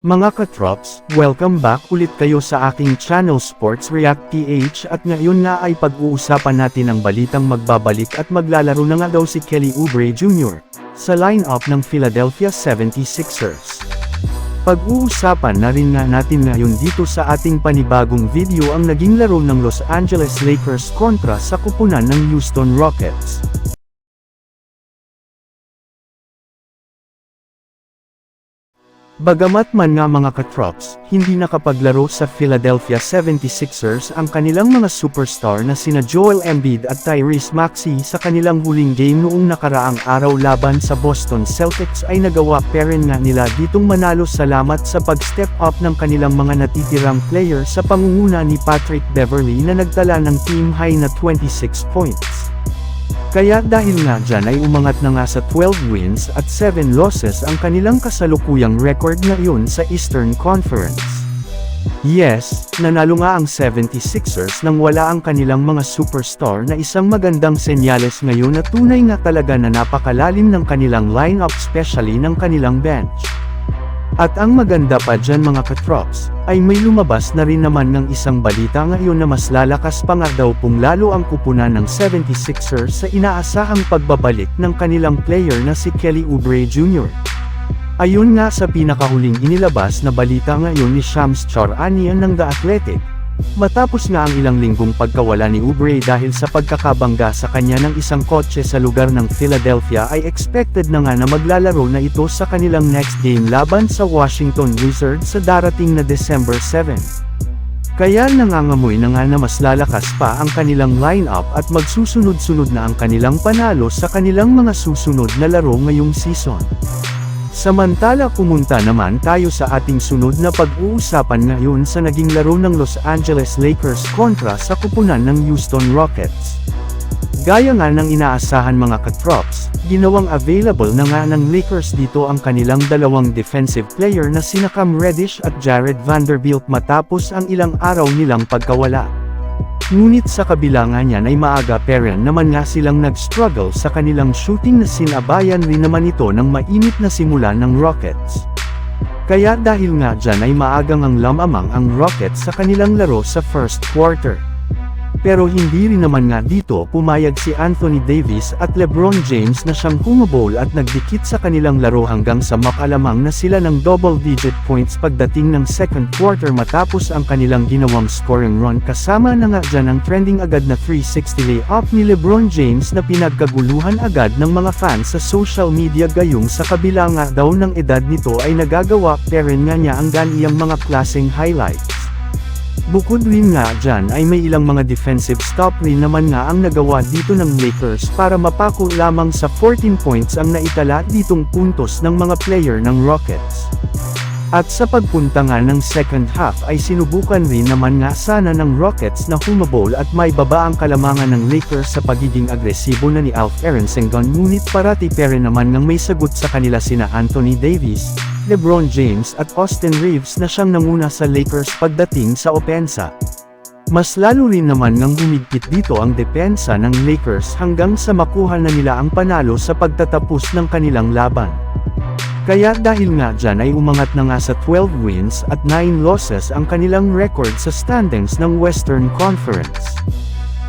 Mga katrops, welcome back ulit kayo sa aking channel Sports React PH at ngayon nga ay pag-uusapan natin ang balitang magbabalik at maglalaro na nga daw si Kelly Oubre Jr. sa lineup ng Philadelphia 76ers. Pag-uusapan na rin nga natin ngayon dito sa ating panibagong video ang naging laro ng Los Angeles Lakers kontra sa kupunan ng Houston Rockets. Bagamat man nga mga katrops, hindi nakapaglaro sa Philadelphia 76ers ang kanilang mga superstar na sina Joel Embiid at Tyrese Maxey sa kanilang huling game noong nakaraang araw laban sa Boston Celtics ay nagawa pa rin nga nila ditong manalo salamat sa pag-step up ng kanilang mga natitirang player sa pangunguna ni Patrick Beverly na nagtala ng team high na 26 points. Kaya dahil nga dyan ay umangat na nga sa 12 wins at 7 losses ang kanilang kasalukuyang record ngayon sa Eastern Conference. Yes, nanalo nga ang 76ers nang wala ang kanilang mga superstar na isang magandang senyales ngayon na tunay nga talaga na napakalalim ng kanilang lineup especially ng kanilang bench. At ang maganda pa dyan mga katrops, ay may lumabas na rin naman ng isang balita ngayon na mas lalakas pa nga daw pong lalo ang kupunan ng 76ers sa inaasahang pagbabalik ng kanilang player na si Kelly Oubre Jr. Ayon nga sa pinakahuling inilabas na balita ngayon ni Shams Charania ng The Athletic, Matapos nga ang ilang linggong pagkawala ni Oubre dahil sa pagkakabangga sa kanya ng isang kotse sa lugar ng Philadelphia ay expected na nga na maglalaro na ito sa kanilang next game laban sa Washington Wizards sa darating na December 7. Kaya nangangamoy na nga na mas lalakas pa ang kanilang lineup at magsusunod-sunod na ang kanilang panalo sa kanilang mga susunod na laro ngayong season. Samantala pumunta naman tayo sa ating sunod na pag-uusapan ngayon sa naging laro ng Los Angeles Lakers kontra sa kupunan ng Houston Rockets. Gaya nga ng inaasahan mga katrops, ginawang available na nga ng Lakers dito ang kanilang dalawang defensive player na sina Cam Reddish at Jared Vanderbilt matapos ang ilang araw nilang pagkawala. Ngunit sa kabila nga niyan ay maaga peren naman nga silang nag-struggle sa kanilang shooting na sinabayan rin naman ito ng mainit na simula ng Rockets. Kaya dahil nga dyan ay maagang ang lamamang ang Rockets sa kanilang laro sa first quarter. Pero hindi rin naman nga dito pumayag si Anthony Davis at LeBron James na siyang humabol at nagdikit sa kanilang laro hanggang sa makalamang na sila ng double-digit points pagdating ng second quarter matapos ang kanilang ginawang scoring run kasama na nga dyan ang trending agad na 360 layup ni LeBron James na pinagkaguluhan agad ng mga fans sa social media gayong sa kabila nga daw ng edad nito ay nagagawa pa rin nga niya ang ganiyang mga klaseng highlights. Bukod rin nga dyan ay may ilang mga defensive stop rin naman nga ang nagawa dito ng Lakers para mapako lamang sa 14 points ang naitala ditong puntos ng mga player ng Rockets. At sa pagpunta nga ng second half ay sinubukan rin naman nga sana ng Rockets na humabol at may baba ang kalamangan ng Lakers sa pagiging agresibo na ni Alf Sengon ngunit parati pere naman ngang may sagot sa kanila sina Anthony Davis, LeBron James at Austin Reeves na siyang nanguna sa Lakers pagdating sa opensa. Mas lalo rin naman ngang humigpit dito ang depensa ng Lakers hanggang sa makuha na nila ang panalo sa pagtatapos ng kanilang laban. Kaya dahil nga dyan ay umangat na nga sa 12 wins at 9 losses ang kanilang record sa standings ng Western Conference.